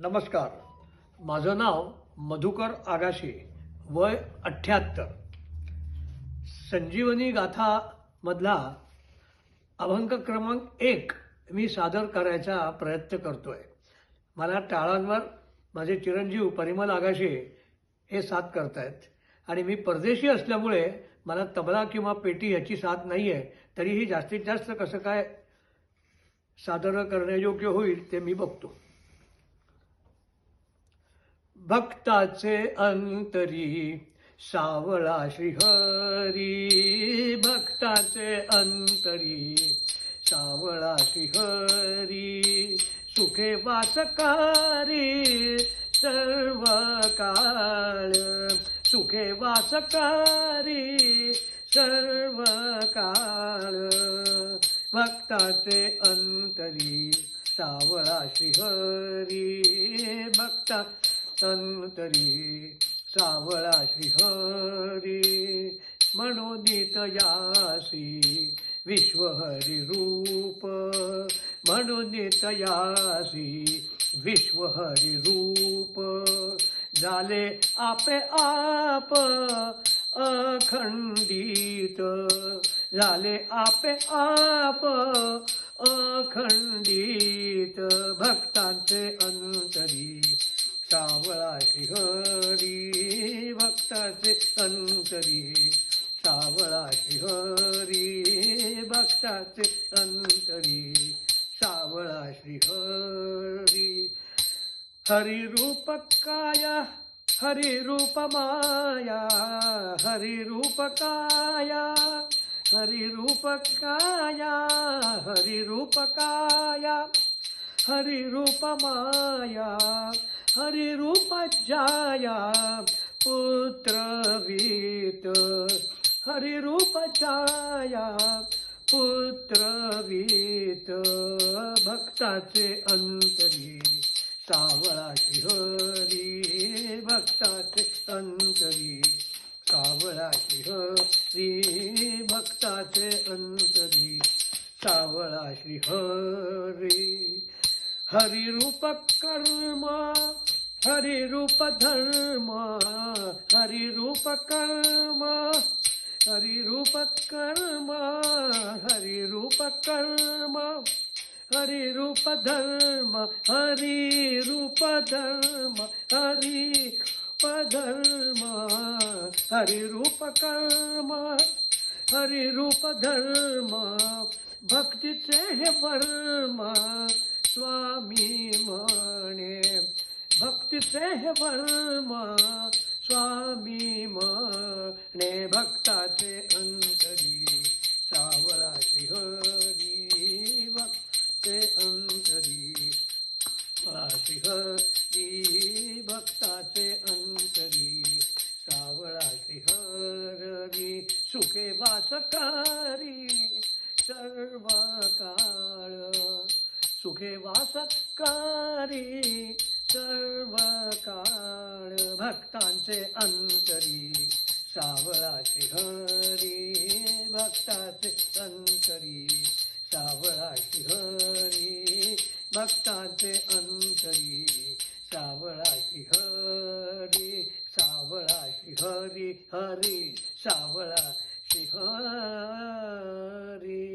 नमस्कार. माझं नाव मधुकर आगाशे वय अठ्ठ्याहत्तर. संजीवनी गाथामधला अभंग क्रमांक एक मी सादर करायचा प्रयत्न करतो आहे मला टाळांवर माझे चिरंजीव परिमल आगाशे हे साथ करतायत. आणि मी परदेशी असल्यामुळे मला तबला किंवा पेटी ह्याची साथ नाही आहे तरीही जास्तीत जास्त कसं काय सादर करण्यायोग्य होईल ते मी बघतो. भक्ताचे अंतरी सावळा श्रीहरी. भक्ताचे अंतरी सावळा श्रीहरी. सुखे वासकारी सर्व काळ. सुखे वासकारी सर्व काळ. भक्ताचे अंतरी सावळा श्रीहरी. भक्ता संतरी सावळा श्रीहरी. म्हणून तयासी विश्वहरी रूप. म्हणून तयासी विश्वहरी रूप. झाले आपे आप अखंडित. झाले आपे आप अखंडित. भक्तांचे अंतरी. सावळा श्रीहरी भक्ताचे अंतरी. सावळा श्रीहरी भक्ताचे अंतरी. सावळा श्रीहरी हरिरूप काया हरिरूप माया हरिरूपकाया. हरिरूप काया हरिरूप काया हरिरूप माया हरिरूप जाया पुत्रवीत हरिरूप पुत्रवीत भक्ताचे अंतरी सावळा हरी। भक्ताचे अंतरी सावळा हरी। भक्ताचे अंतरी सावळा श्रीहरी हरिरूप कर्म हरिरूप धर्म हरिरूप कर्म हरिरूप कर्म हरिरूप कर्म हरिरूप धर्म हरिरूप धर्म हरि धर्म हरिरूप कर्म हरिरूप धर्म भक्तीचे हे वर्म स्वामी म्हणे. भक्तीचे हे वर्म स्वामी म्हणे. भक्ताचे अंतरी सावळा श्रीहरी भक्ते अंतरी श्रीहरी भक्ताचे अंतरी सावळा श्रीहरी सुखे वासकारी सर्व काळ सुखे वासकारी सर्व काळ भक्तांचे अंतरी सावळा हरी भक्ताचे अंतरी सावळा हरी भक्तांचे अंतरी सावळा हरी सावळा हरी हरी सावळा हरी.